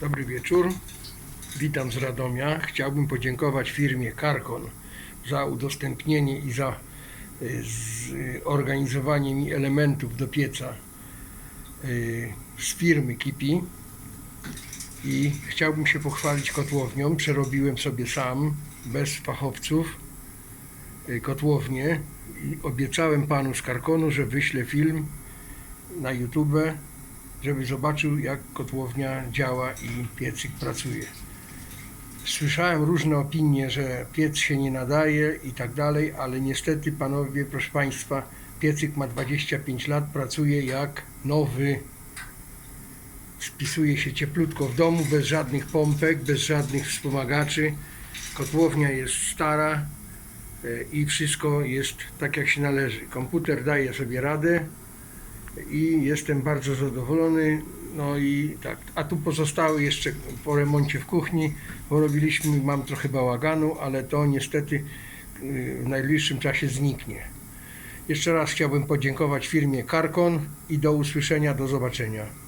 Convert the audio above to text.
Dobry wieczór. Witam z Radomia. Chciałbym podziękować firmie Karkon za udostępnienie i za y, zorganizowanie mi elementów do pieca y, z firmy Kipi. I chciałbym się pochwalić kotłownią. Przerobiłem sobie sam, bez fachowców, y, kotłownię i obiecałem panu z Karkonu, że wyślę film na YouTube, żeby zobaczył jak kotłownia działa i piecyk pracuje. Słyszałem różne opinie, że piec się nie nadaje i tak dalej, ale niestety panowie, proszę państwa, piecyk ma 25 lat, pracuje jak nowy. Spisuje się cieplutko w domu, bez żadnych pompek, bez żadnych wspomagaczy. Kotłownia jest stara e, i wszystko jest tak jak się należy. Komputer daje sobie radę, i jestem bardzo zadowolony. No i tak, a tu pozostały jeszcze po remoncie w kuchni, bo robiliśmy, mam trochę bałaganu, ale to niestety y, w najbliższym czasie zniknie. Jeszcze raz chciałbym podziękować firmie Karkon i do usłyszenia, do zobaczenia.